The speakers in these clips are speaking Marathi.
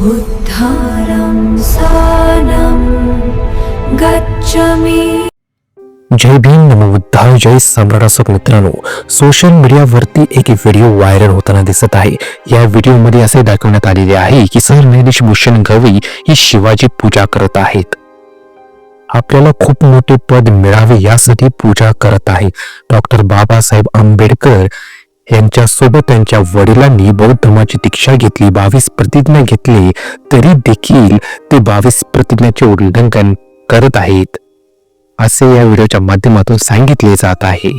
बुद्धारं सानं गच्छामि। जय भीम नमो बुद्धाय जय सम्राट असो मित्रांनो. सोशल मीडियावरती एक व्हिडिओ व्हायरल होताना दिसत आहे. या व्हिडिओमध्ये असे दाखवण्यात आलेले आहे की सरन्यायाधीश भूषण गवई ही शिवाजी पूजा करत आहेत. आपल्याला खूप मोठे पद मिळावे यासाठी पूजा करत आहे. डॉक्टर बाबासाहेब आंबेडकर यांच्यासोबत त्यांच्या वडिलांनी बौद्ध धर्माची दीक्षा घेतली बावीस प्रतिज्ञा घेतली तरी देखील ते बावीस प्रतिज्ञाचे उल्लंघन करत आहेत. असे या व्हिडिओच्या माध्यमातून सांगितले जात आहे.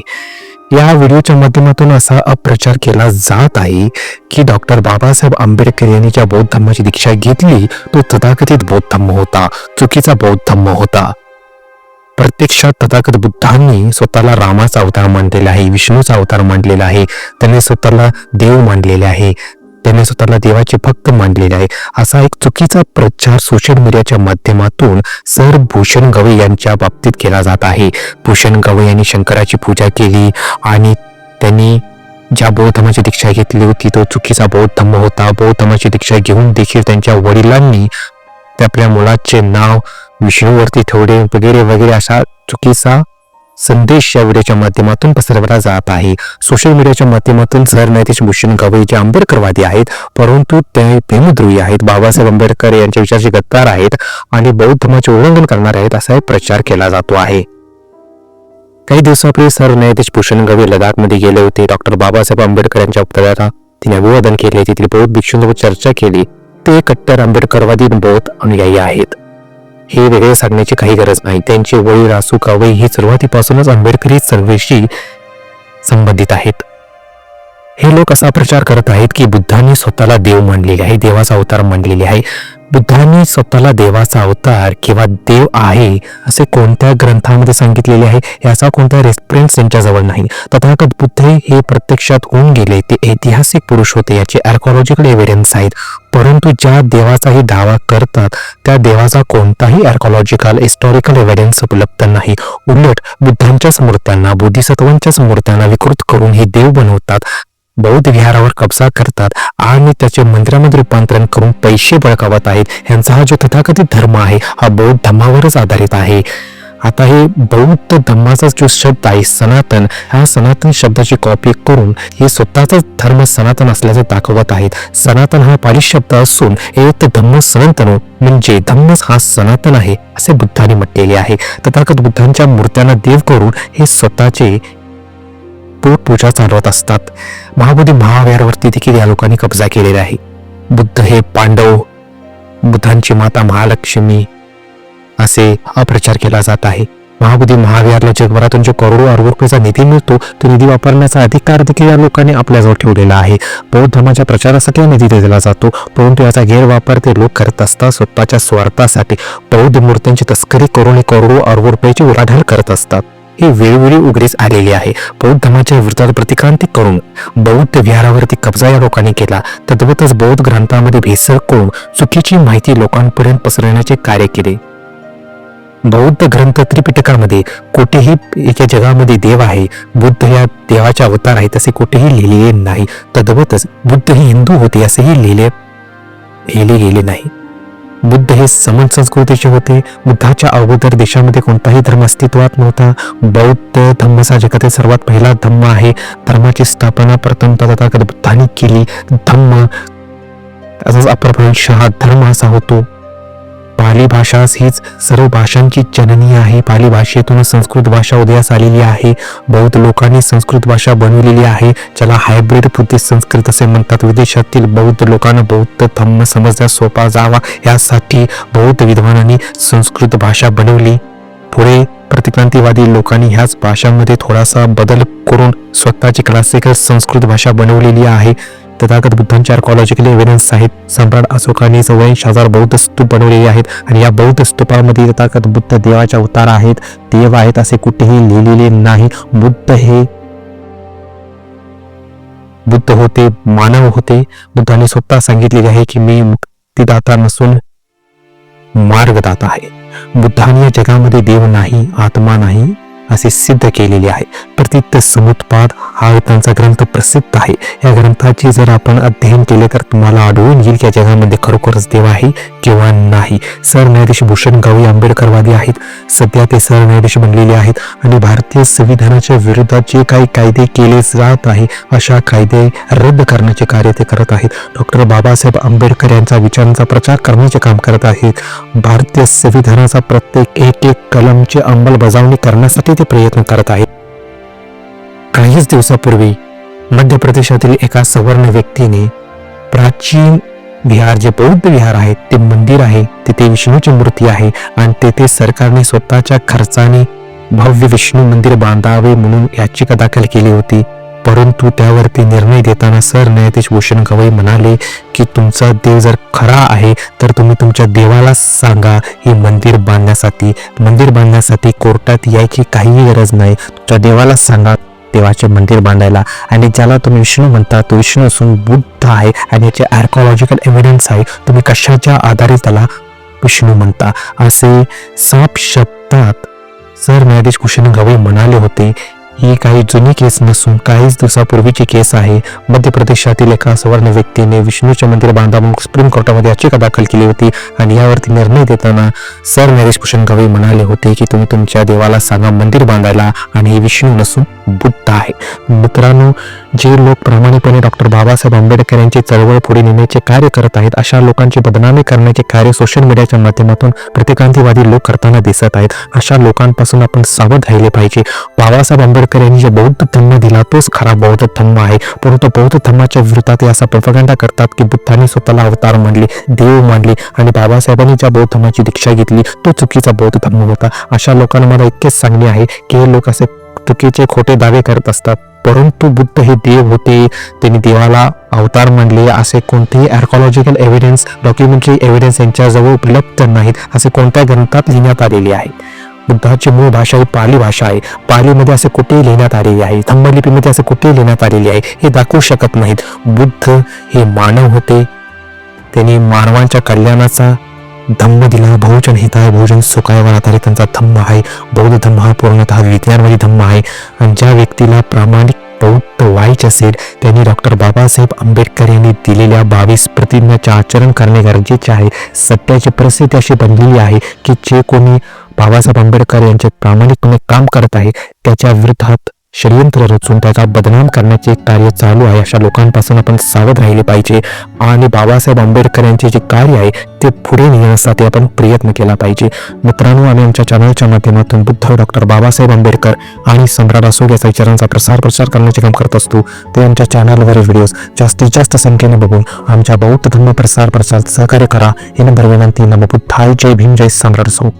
या व्हिडिओच्या माध्यमातून असा अप्रचार केला जात आहे की डॉक्टर बाबासाहेब आंबेडकर यांनी ज्या बौद्ध धर्माची दीक्षा घेतली तो तथाकथित बौद्ध धर्म होता चुकीचा बौद्ध धर्म होता. प्रत्यक्षात तथागत बुद्धांनी स्वतःला रामाचा अवतार मानलेला आहे विष्णूचा अवतार मानलेला आहे त्यांनी स्वतःला देव मानलेले आहे त्यांनी स्वतःला देवाचे भक्त मानलेले आहे. असा एक चुकीचा प्रचार सोशल मीडियाच्या माध्यमातून सर भूषण गवई यांच्या बाबतीत केला जात आहे. भूषण गवई यांनी शंकराची पूजा केली आणि त्यांनी ज्या बौद्ध धर्माची दीक्षा घेतली होती तो चुकीचा बौद्ध धर्म होता. बौद्ध धर्माची दीक्षा घेऊन देखील त्यांच्या वडिलांनी आपल्या मुलाचे नाव विष्णूवरती ठेवणे वगैरे वगैरे असा चुकीचा संदेश या व्हिडिओच्या माध्यमातून पसरवला जात आहे. सोशल मीडियाच्या माध्यमातून सरन्यायाधीश भूषण गवई जे आंबेडकरवादी आहेत परंतु ते प्रेमद्रोही आहेत बाबासाहेब आंबेडकर यांच्या विचाराचे गद्दार आहेत आणि बौद्ध धर्माचे उल्लंघन करणारे आहेत असा प्रचार केला जातो आहे. काही दिवसापूर्वी सरन्यायाधीश भूषण गवई लडाखमध्ये गेले होते. डॉक्टर बाबासाहेब आंबेडकर यांच्या पुतळ्याला तिने अभिवादन केले. तेथील बौद्ध भिक्षूंसोबत चर्चा केली. ते कट्टर आंबेडकरवादी बौद्ध अनुयायी आहेत. हे वेगळे सांगण्याची काही गरज नाही. त्यांचे वडील रासू कावई हे सुरुवातीपासूनच आंबेडकरी चळवळीशी संबंधित आहेत. हे लोक असा प्रचार करत आहेत की बुद्धांनी स्वतःला देव मानलेले आहे देवाचा अवतार मानलेले आहे. बुद्धांनी स्वतःला देवाचा अवतार किंवा देव आहे असे कोणत्या ग्रंथामध्ये सांगितलेले आहे? याचा कोणता रेफरन्स त्यांच्याजवळ नाही. तथागत बुद्ध हे प्रत्यक्षात होऊन गेले ते ऐतिहासिक पुरुष होते याचे आर्कॉलॉजिकल एव्हिडन्स आहेत. परंतु ज्या देवाचाही दावा करतात त्या देवाचा कोणताही आर्कॉलॉजिकल हिस्टॉरिकल एव्हिडन्स उपलब्ध नाही. उलट बुद्धांच्या मूर्त्यांना बोधिसत्वांच्या मूर्त्यांना विकृत करून हे देव बनवतात. बौद्ध विहारावर कब्जा करतात आणि त्याचे मंदिरामध्ये रूपांतरण करून पैसे बळकावत आहेत. यांचा हा जो तथाकथित धर्म आहे हा बौद्ध धर्मावरच आधारित आहे. आता हे बौद्ध धर्माचा जो शब्द आहे सनातन हा सनातन शब्दाची कॉपी करून हे स्वतःचा धर्म सनातन असल्याचं दाखवत आहेत. सनातन हा पाली शब्द असून एक धम्म सनातन म्हणजे धम्मच हा सनातन आहे असे बुद्धांनी म्हटलेले आहे. तथागत बुद्धांच्या मूर्त्यांना देव करून हे स्वतःचे पोटपूजा चालवत असतात. महाबोधी महावीरावरती देखील या लोकांनी कब्जा केलेला आहे. बुद्ध हे पांडव बुद्धांची माता महालक्ष्मी असे अप्रचार केला जात आहे. महाबुद्धी महाविहारला जगभरातून जो करोडो अरब रुपयाचा निधी मिळतो तो निधी वापरण्याचा अधिकार देखील या लोकांनी आपल्याजवळ ठेवलेला आहे. बौद्ध धर्माच्या प्रचारासाठी हा निधी दिला जातो परंतु याचा गैरवापर ते लोक करत असतात स्वतःच्या स्वार्थासाठी. बौद्ध मूर्त्यांची तस्करी करून करोडो अरब रुपयाची उलाढाल करत असतात. हे वेळोवेळी उघडीस आलेले आहे. बौद्ध धर्माच्या विरोधात प्रतिक्रांती करून बौद्ध विहारावरती कब्जा या लोकांनी केला. तद्वतच बौद्ध ग्रंथामध्ये भेसळ करून चुकीची माहिती लोकांपर्यंत पसरवण्याचे कार्य केले. बौद्ध ग्रंथ त्रिपिटकामध्ये कुठेही एका जगामध्ये देव आहे बुद्ध या देवाचे अवतार आहे तसे कुठेही लिहिलेले नाही. तद्वतच बुद्ध हे हिंदू होते असेही लिहिले लिहिले गेले नाही. बुद्ध हे समन संस्कृतीचे होते. बुद्धाच्या अगोदर देशामध्ये कोणताही धर्म अस्तित्वात नव्हता. बौद्ध धम्मचा जगातील सर्वात पहिला धम्म आहे. धर्माची स्थापना प्रथम तथागत बुद्धाने केली. धम्म तसाच अपरभ्रंश हा धर्म असा होतो. पाली भाषा हीच सर्व भाषांची जननी आहे. पाली भाषेतून संस्कृत भाषा उदयास आलेली आहे. बौद्ध लोकांनी संस्कृत भाषा बनवलेली आहे. ज्याला हायब्रिड बुद्धिस्ट संस्कृत असे म्हणतात. विदेशातील बौद्ध लोकांना बौद्ध धम्म समजण्यास सोपा जावा. यासाठी बौद्ध विद्वानांनी संस्कृत भाषा बनवली. पुढे प्रतिक्रांतीवादी लोकांनी ह्याच भाषांमध्ये थोडासा बदल करून स्वतःची क्लासिकल संस्कृत भाषा बनवलेली आहे. तथागत बुद्धांच्या आर्कॉलॉजिकल एव्हिडन्स आहेत सम्राट अशोकाने चौऱ्याऐंशी हजार बौद्ध स्तूप बनवलेले आहेत आणि या बौद्ध स्तूपामध्ये तथागत बुद्ध देवाच्या अवतार आहेत. देव आहेत असे कुठेही लिहिलेले नाही. बुद्ध हे बुद्ध होते मानव होते. बुद्धाने स्वतः सांगितलेले आहे की मी मुक्तीदाता नसून मार्गदाता आहे. बुद्धाने या जगामध्ये देव नाही आत्मा नाही असे सिद्ध केलेले आहे. प्रतीत समुत्पाद हा त्यांचा ग्रंथ प्रसिद्ध आहे. या ग्रंथाचे जर आपण अध्ययन केले तर तुम्हाला आढळून येईल की या जगामध्ये खरोखरच देव आहे किंवा नाही. सरन्यायाधीश भूषण गावी आंबेडकरवादी आहेत. सध्या ते सरन्यायाधीश बनलेले आहेत आणि भारतीय संविधानाच्या विरोधात जे काही कायदे केले जात आहे अशा कायदे रद्द करण्याचे कार्य ते करत आहेत. डॉक्टर बाबासाहेब आंबेडकर यांचा विचारांचा प्रचार करण्याचे काम करत आहेत. भारतीय संविधानाचा प्रत्येक एक एक कलमची अंमलबजावणी करण्यासाठी ते प्रयत्न करत आहेत काहीच दिवसापूर्वी मध्य प्रदेशातील एका सवर्ण व्यक्तीने प्राचीन विहार जे बौद्ध विहार आहे ते मंदिर आहे तिथे विष्णूची मूर्ती आहे आणि तेथे सरकारने स्वतःच्या खर्चाने भव्य विष्णू मंदिर बांधावे म्हणून याचिका दाखल केली होती. परंतु त्यावरती निर्णय देताना सरन्यायाधीश भूषण गवई म्हणाले की तुमचा देव जर खरा आहे तर तुम्ही तुमच्या देवाला सांगा हे मंदिर बांधण्यासाठी. मंदिर बांधण्यासाठी कोर्टात यायची काहीही गरज नाही. तुमच्या देवाला सांगा देवाचे मंदिर बांधायला. आणि ज्याला तुम्ही विष्णू म्हणता तो विष्णू असून बुद्ध आहे आणि याचे आर्कॉलॉजिकल एव्हिडन्स आहे. तुम्ही कशाच्या आधारे त्याला विष्णू म्हणता? असे साप शब्दात सरन्यायाधीस भूषण गवई म्हणाले होते ही काही जुनी केस नसून काहीच दिवसापूर्वीची केस आहे. मध्य प्रदेशातील एका सवर्ण व्यक्तीने विष्णूचे मंदिर बांधा म्हणून सुप्रीम कोर्टामध्ये याचिका दाखल केली होती आणि यावरती निर्णय देताना सरन्यायाधीश भूषण गवई म्हणाले होते की तुम्ही तुमच्या देवाला सांगा मंदिर बांधायला आणि हे विष्णू नसून बुद्ध आहे. मित्रांनो जे लोक प्रामाणिकपणे डॉक्टर बाबासाहेब आंबेडकर यांची चळवळ पुढे नेण्याचे कार्य करत आहेत अशा लोकांची बदनामी करण्याचे कार्य सोशल मीडियाच्या माध्यमातून प्रतिकांतीवादी लोक करताना दिसत आहेत. अशा लोकांपासून आपण सावध राहिले पाहिजे. बाबासाहेब आंबेडकर यांनी जे बौद्ध धम्म दिला तोच खरा बौद्ध धम्म आहे. परंतु बौद्ध धम्माच्या विरोधात ते असा प्रपगंडा करतात की बुद्धांनी स्वतःला अवतार मानले देव मानले आणि बाबासाहेबांनी ज्या बौद्ध धर्माची दीक्षा घेतली तो चुकीचा बौद्ध धर्म होता. अशा लोकांना मला इतकेच सांगणे आहे की हे लोक असे चुकीचे खोटे दावे करत असतात. परंतु बुद्ध हे देव होते त्यांनी देवाला अवतार मानले. असे कोणतेही आर्कॉलॉजिकल एव्हिडन्स डॉक्युमेंटरी एव्हिडन्स यांच्याजवळ उपलब्ध नाहीत. असे कोणत्या ग्रंथात लिहिण्यात आलेले आहे? बुद्धाची मूळ भाषा ही पाली भाषा आहे. पालीमध्ये असे कुठेही लिहिण्यात आलेली आहे. धम्मलिपीमध्ये असे कुठेही लिहिण्यात आलेले आहे. हे दाखवू शकत नाहीत. बुद्ध हे मानव होते. त्यांनी मानवांच्या कल्याणाचा धम्म दिला. बहुजन हिताय बहुजन सुखायवर आधारित त्यांचा धम्म आहे. बौद्ध धम्म हा पूर्णतः विज्ञानवादी धम्म आहे. आणि ज्या व्यक्तीला प्रामाणिक बौद्ध व्हायचे असेल त्यांनी डॉक्टर बाबासाहेब आंबेडकर यांनी दिलेल्या बावीस प्रतिज्ञाचे आचरण करणे गरजेचे आहे. सत्याची परिस्थिती अशी बनलेली आहे की जे कोणी बाबासाहेब आंबेडकर यांचे प्रामाणिकपणे काम करत आहे त्याच्या विरोधात षडयंत्र रचून त्याचा बदनाम करण्याचे कार्य चालू आहे अशा लोकांपासून आपण सावध राहिले पाहिजे. आणि बाबासाहेब आंबेडकर यांचे जे कार्य आहे ते पुढे नेण्यासाठी आपण प्रयत्न केला पाहिजे. मित्रांनो आम्ही आमच्या चॅनलच्या माध्यमातून बुद्ध डॉक्टर बाबासाहेब आंबेडकर आणि सम्राट अशोक याचा विचारांचा प्रसार प्रचार करण्याचे काम करत असतो. ते आमच्या चॅनलवरील व्हिडिओज जास्तीत जास्त संख्येने बघून आमच्या बौद्ध धर्म प्रसार प्रचार सहकार्य करा. हे नंबर विनंती. नम बुद्धाय. जय भीम. जय सम्राट असो.